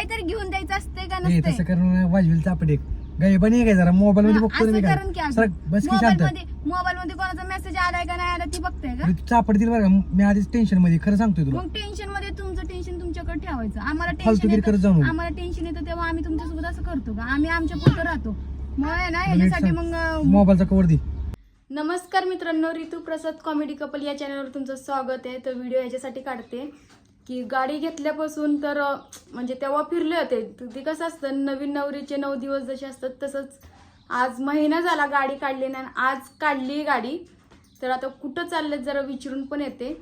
काहीतरी घेऊन द्यायचं असते का हे नसते तसं करून वाजवील चापट एक गायबाने काय जरा? मोबाईल मध्ये बघतो ना मी असं काय? करून की सर बस की शांत. मोबाईल मध्ये मोबाईल मध्ये कोणाचा मेसेज आलाय का नाही आला ती बघताय का? तू चापट दिल बरं का? मी आधीच टेन्शनमध्ये खरं सांगतोय तुला. मग टेन्शनमध्ये तुमचं टेन्शन तुमच्याकडे ठेवायचं. आम्हाला टेन्शन करत जाऊ येतं नको. आम्हाला टेन्शन येतं तेव्हा आम्ही तुमच्यासोबत असं करतो का? आम्ही आमच्या पुरतं राहतो. मग आहे ना याच्यासाठी मग अं, मोबाईलचा कवर दे. नमस्कार मित्रांनो रितू प्रसाद कॉमेडी कपल या चॅनलवर तुमचं स्वागत आहे. तर व्हिडिओ याच्यासाठी काढते. की गाडी घेतल्यापासून तर म्हणजे तेव्हा फिरले होते. ते कसं असतं नवीन नवरीचे नऊ दिवस जसे असतात तसंच आज महिना झाला गाडी काढली नाही आणि आज काढली गाडी. तर आता कुठं चाललेत जरा विचारून पण येते.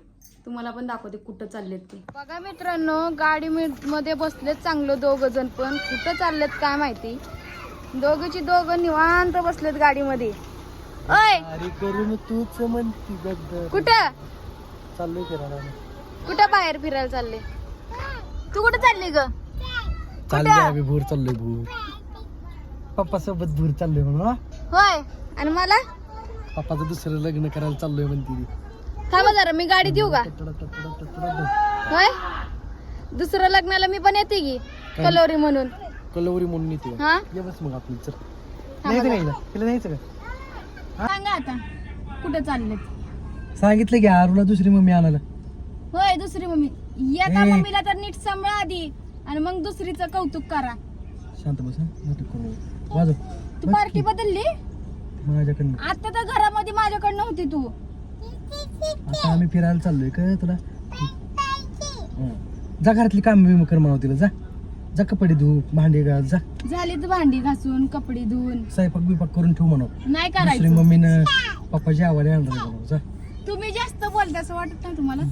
तुम्हाला पण दाखवते कुठं चाललेत ते. बघा मित्रांनो गाडी मध्ये बसलेत चांगलं दोघं जण पण. कुठं चाललेत काय माहिती? दोघंची दोघं निवांत बसलेत गाडीमध्ये. ओय! अरे करून तूच म्हणती गद्द कुठं? चाललोय फिरायला. कुठं बाहेर फिरायला चालले? तू कुठं चालली ग? चाललोय आम्ही भूर चाललोय भूर. पप्पा सोबत भूर चाललोय म्हणून? होय आणि मला? पप्पाचं दुसरं लग्न करायला चाललोय म्हणते. थांबा जरा मी गाडी देऊ का. होय? दुसरं लग्नाला मी पण येते की कलोरी म्हणून. कलवरी म्हणून येते हा? ये बस मग आपली चल. का सांगा आता कुठं चाललेत? सांगितलं की आरूला दुसरी मम्मी आणायला. होय दुसरी मम्मी. एका ए. मम्मीला तर नीट सांभाळा आधी आणि मग दुसरीचं कौतुक करा. शांत बस हा. करू. वाजव. तू बस पार्टी. बदलली? माझ्याकडनं. आता तर घरामध्ये माझ्याकडे नव्हती तू. आता आम्ही फिरायला चाललोय का तुला? हं. जा घरातली काम बिम कर माव तिला जा. जा कपडे धू भांडे घाल जा. झालीत भांडी घासून कपडे धुवून. स्वयंपाक बिपाक करून ठेव म्हणा नाही दुसरी करायचं. मम्मीनं पप्पाची आवाज आणणार जा. तुम्ही जास्त बोलता असं वाटत नाही तुम्हाला?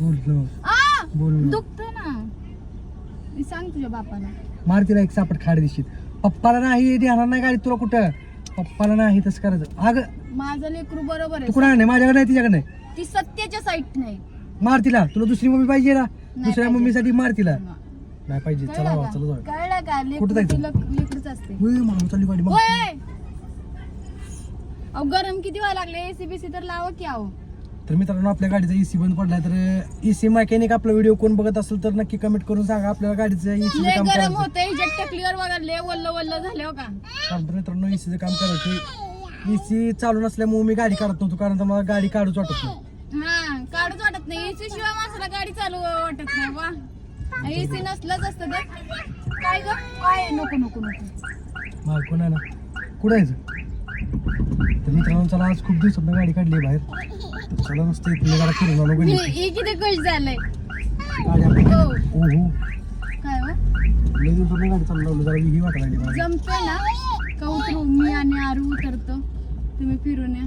आ दुखत ना. मी सांग तुझ्या बापाला. मार तिला एक सापट खाड दिशील. पप्पाला नाही देणार नाही गाडी तुला कुठं? पप्पाला नाही तसं करायचं. अग माझं लेकरू बरोबर तू आहे कुणा नाही? माझ्याकडे नाही तिच्याकडे नाही. ती सत्याच्या साईट नाही मार तिला तुला दुसरी मम्मी पाहिजे ना? दुसऱ्या पाहिजे. मम्मीसाठी मार तिला नाही पाहिजे. चला कळलं बाबा, का चला जाऊ. कळलं का? कुठं लेकरू जायचं? तिला- लेकरूच असते. होय, माणूस चालली गाडी मग होय अहो गरम किती व्हायला लागले? एसी बीसी तर लावा की आहो तर मित्रांनो आपल्या गाडीचा एसी बंद पडलाय तर एसी मेकॅनिक आपला व्हिडिओ कोण बघत असेल तर नक्की कमेंट करून सांगा. आपल्याला गाडीचं एसी लय काम गरम करायचं लय वल्ल वल्ल झाले हो का? कारण तर मित्रांनो एसीचं काम करायचं एसी चालू नसल्यामुळे मी गाडी काढत नव्हतो कारण तर मला गाडी काढूच वाटत नाही. हा काढूच वाटत नाही. एसी शिवाय माणसाला गाडी चालू वाटत नाही वा. एसी नसलंच असतं तर. काय ग? काय नको नको नको. कोण आहे ना? कुठं यायचं तर मित्रांनो चला आज खूप दिवसात गाडी काढली बाहेर. तर चला मस्त इथली गाडी फिरून आलो गणित किती खुश झालंय. गाडी आपली. हो. ओ हो काय हो? लय दिवसात गाडी चालू लावली जरा ही वाटायला लागली मला. जमतंय ना? का उतरू? मी आणि आरू उतरतो. तुम्ही फिरून या.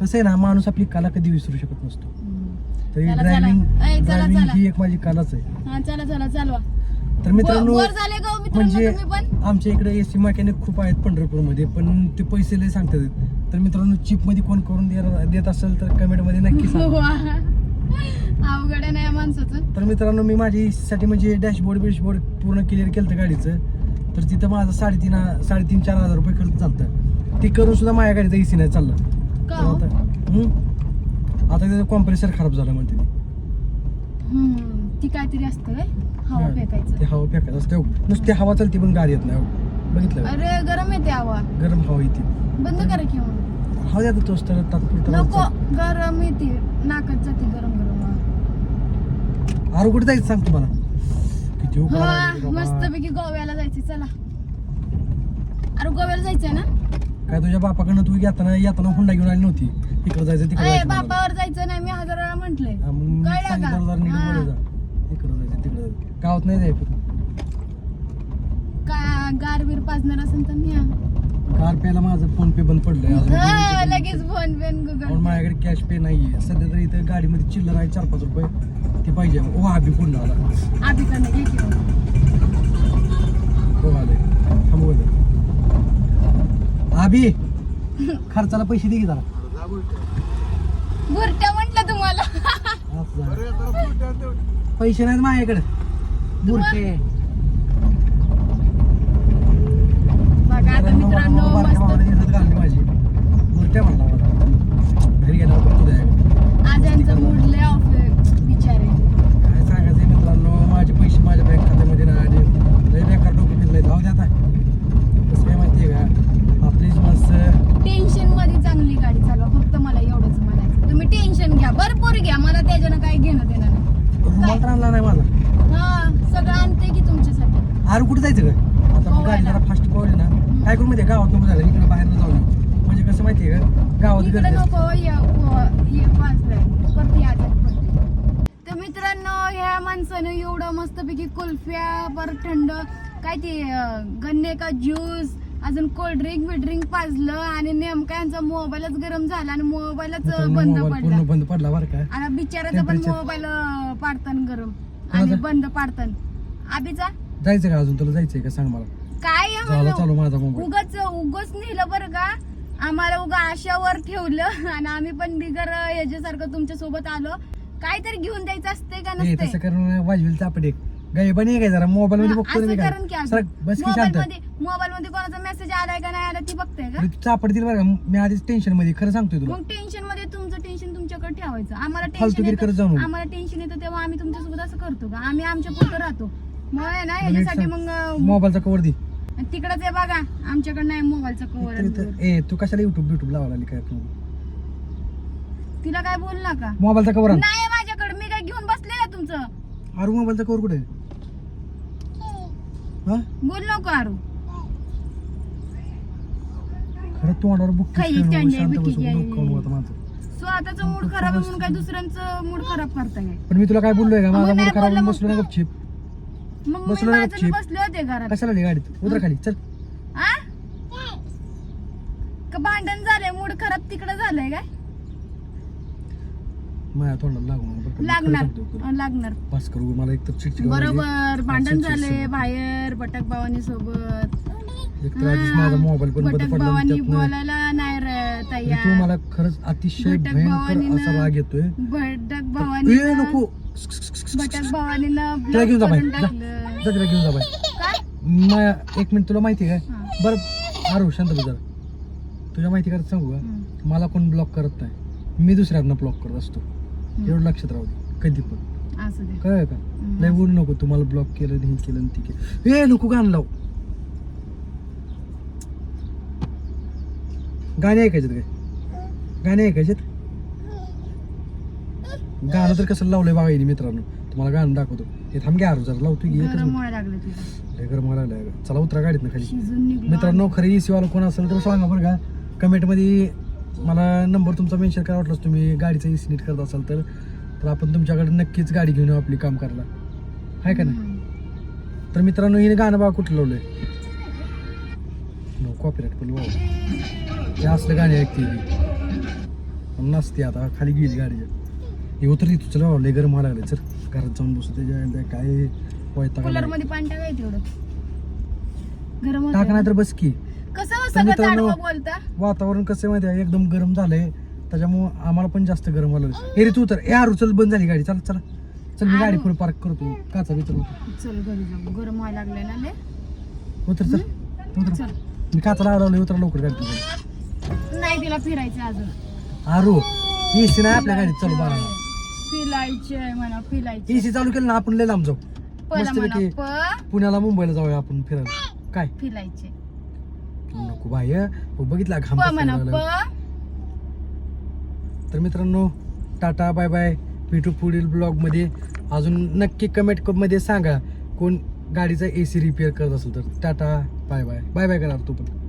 कसं आहे ना माणूस आपली कला कधी विसरू शकत नसतो. तरी चला, चला. ड्रायव्हिंग ए, चला, ड्रायव्हिंग चला. ही एक माझी कलाच आहे. हा चला चला चालवा. तर मित्रांनो वर झाले का मित्रांनो म्हणजे तुम्ही पण. आमच्या इकडे एसी मेकॅनिक खूप आहेत पंढरपूरमध्ये पण ते पैसे लय सांगतात. तर मित्रांनो चिपमध्ये कोण करून देत असेल तर कमेंटमध्ये नक्की सांगा. अवघड आहे ना या माणसाचं. तर मित्रांनो मी माझी साठी म्हणजे डॅशबोर्ड बिशबोर्ड पूर्ण क्लिअर केलं होतं गाडीचं. तर तिथं माझं साडेतीन साडेतीन चार हजार रुपये खर्च चालतं. ते करून सुद्धा माझ्या गाडीचा एसी नाही चाललं. तर? आता हम्म. आता त्याचं कॉम्प्रेसर खराब झालं म्हणते. ते. काहीतरी असतं व्हय? हवा हा. फेकायचं ते हवा फेकायचं असते नुसती हवा चालते पण गाडी येत नाही हो. बघितलं का? अरे गरम येते हवा गरम हवा येते बंद करा की मग. हवा येतं तोच तर तात्पुरता नको गरम येते नाकात जाते गरम गरम आरू कुठे जायचं सांग तुम्हाला किती हा बाबा. मस्त पैकी गोव्याला जायचं चला अरे गोव्याला जायचंय ना काय तुझ्या बापाकडनं तू येताना येताना हुंडा घेऊन आली नव्हती इकडे जायचं तिकडे अरे जायचं. बापावर जायचं नाही मी हजार वेळा म्हंटलय हा, मग मी कळलं? सांगितलं जरा नीट हा. बोलायचं. गावात नाही जायचं. का गार बीर पाजणार असेल तर न्या. कार पेला माझं फोन पे बंद पडलंय. हा, लगेच फोन पेन म्हणून गुगल माझ्याकडे कॅश पे नाहीये. सध्या तर इथं गाडीमध्ये चिल्लर आहे चार पाच रुपये. ते पाहिजे. ओ आबी पुढला आला. आधीकडनं घे की मग. हो आले थांबू दे आबी खर्चाला पैसे दे की जरा. बुरट्या म्हंटल तुम्हाला. पैसे नाहीत माझ्याकडे. बुरके. बघा आता मित्रांनो घालली ऑफ विचार आहे मित्रांनो माझे पैसे माझ्या बेकार जाऊ द्या आता. का? टेन्शन चांगली गाडी फक्त मला एवढंच तुम्ही टेन्शन घ्या भरपूर घ्या. मला त्याच्यानं काही घेणं देणार नाही मला आले अरे कुठं जायचं का आता मग गाडी जरा फास्ट पळली ना. काय करू माहितीये गावात नको झालं इकडे बाहेर जाऊ नये. म्हणजे कसं माहितीये का गावात इकडे गर्दी असते. नको ये- हे वाजलंय. परती आजात परती. तर मित्रांनो ह्या माणसानं एवढं मस्तपैकी कुल्फ्या परत थंड काय ते अं, गन्ने का ज्यूस अजून कोल्ड्रिंक बिल्ड्रिंक पाजलं आणि नेमका यांचा मोबाईलच गरम झाला आणि मोबाईलच मित्रांनो, बंद मोबाईल पूर्ण पडला. बंद पडला बरं का. आणि बिचाराचा पण. मोबाईल पाडतान गरम. आणि? बंद पाडतान. आबीचा? जायचं का अजून? तुला जायचंय का? सांग मला. काय आहे झाला म्हणलं? चालू माझा मोबाईल. उगाच उगाच नेलं बरं का? आम्हाला उगा आशावर ठेवलं आणि आम्ही पण बिगर याच्यासारखं तुमच्यासोबत आलो. काहीतरी घेऊन द्यायचं असते का नसते तसं करून वाजवेल चापट एक गायबाने काय जरा? मोबाईल मध्ये बघतो असं मी काय करून की सर बस की शांत. मोबाईल मध्ये मोबाईल मध्ये कोणाचा मेसेज आलाय का नाही आला ती बघताय का? मी चापट दिल बरं का? मी आधीच टेन्शनमध्ये खरं सांगतोय तुला. मग टेन्शनमध्ये टेन्शन ठेवायचं आम्हाला टेन्शन फालतूगिरी करत जाऊ येतं. नको. आम्हाला टेन्शन येतं तेव्हा आम्ही तुमच्यासोबत असं करतो का? आम्ही आमच्या पुरतं राहतो. मग आहे ना याच्यासाठी मग अं, मोबाईलचा कवर दे. तिकडच आहे बघा आमच्याकडे नाही मोबाईलचा तर कवर ए तू कशाला युट्यूब युट्यूब लावायला लागली काय तू तिला काय बोल नका मोबाईलचा कवर आण. नाही माझ्याकडे मी काय घेऊन बसले ना तुमचं. अरे मोबाईलचा कवर कुठे? आहे? हा? बोल नको आरू. खरं तोंडावर बुक काही आहे, शांत बिकी बसून आहे. माझं. स्वतःचा मूड खराब आहे म्हणून काय दुसऱ्यांचं मूड खराब करताय पण मी तुला काय बोललोय का मग माझा नाही मूड खराब बोललं होऊन मग बसलो ना तू. गपचिप मग मी बसलो ना माझं गपचीप. बसले होते घरात कशाला आली गाडीत उतर खाली चल आ? का भांडण झालंय मूड खराब तिकडे झालंय काय माझ्या तोंडाला लागू नको बरं का? मी खरं लागणार सांगतो तुला. अं, लागणार पास करू मला एक तर चिडचिड. बरोबर भांडण झाले. बाहेर बटक भावानी सोबत एक तर आधीच माझा मोबाईल पण बंद बटक पडला आणि भावानी त्यातनं- बोलायला नाही तयार. मला खरंच अतिशय भयंकर असा राग येतोय. ए नको. भावानीनं तिला घेऊन जा बाई. करून जा टाकलं. जा तिला घेऊन जा बाई. काय? मा- एक मिनिट तुला माहिती आहे हा. काय? बरं आरू शांत बस. जरा तुझ्या माहिती करत सांगू का? हम्म. मला कोण ब्लॉक करत नाही. मी दुसऱ्यांना ब्लॉक करत असतो. एवढं लक्षात राहू दे. कधी पण. असू दे. काय का? हम्म. लय बोलू नको. तुम्हाला ब्लॉक केलं हे केलं आणि ते केलं. ए नको गाणं लाव. गाणे ऐकायचेत काय? गाणे ऐकायचेत? गाणं तर कसं लावलंय बघा हिने मित्रांनो. तुम्हाला गाणं दाखवतो. हे थांब घ्या जरा लावतो की एकच मिनिट. व्हायला लागलं तुला लय गरम व्हायला लागलंय. चला उतरा गाडीत खाली. शिजून निघलो. मित्रांनो खरं एसी वाला कोण असेल तर सांगा बरं का. कमेंटमध्ये मला नंबर तुमचा मेन्शन करा. वाटलास तुम्ही गाडीचा एसी नीट करत असाल तर. तर आपण तुमच्याकडे नक्कीच गाडी घेऊन येऊ आपली काम करायला आहे का नाही. तर मित्रांनो हिने गाणं बघा कुठलं लावलंय. नो कॉपीराईट पण वाव हे असलं गाणी ऐकते. पण नसते आता खाली गेली गाडीच्या हे उतरली तुझं लावलं लय गरम व्हायला लागले सर घरात जाऊन बसू त्याच्या काय कूलर वैतागमध्ये पाणी टाकाय तेवढं. गरम टाक नाही होतंय. तर बस की. कसं हो तर सगळं मित्रांनो- ताडवं बोलता? वातावरण कसं आहे माहिती आहे? एकदम गरम झालंय. त्याच्यामुळं आम्हाला पण जास्त गरम व्हायला लागलं ए रे तू तर ए आरू चल बंद झाली गाडी. चल चला. चल मी गाडी. पुढे पार्क करतो. काचा विचार चल घरी जाऊ. गरम व्हायला लागलंय ना लय. उतर चल. उतर. चल. मी काचा लावला? उतर लवकर गाडी नाही तिला फिरायचं अजून. आरू एसी नाही आपल्या गाडीत चालू बाळा फिरायचे आहे म्हणा फिरायचे एसी चालू केलं ना आपण लय लांब जाऊ. पहिला म्हणा मस्तपैकी प. पुण्याला मुंबईला जाऊया आपण फिरायला. काय? फिरायचे नको बाय हो. बघितला घाम प कसा म्हणा यायला प. लागला. तर मित्रांनो टाटा बाय बाय. भेटू पुढील ब्लॉगमध्ये अजून नक्की कमेंटमध्ये सांगा कोण गाडीचा एसी रिपेअर करत असेल तर. Tata. Bye bye. Bye bye करा तू पण.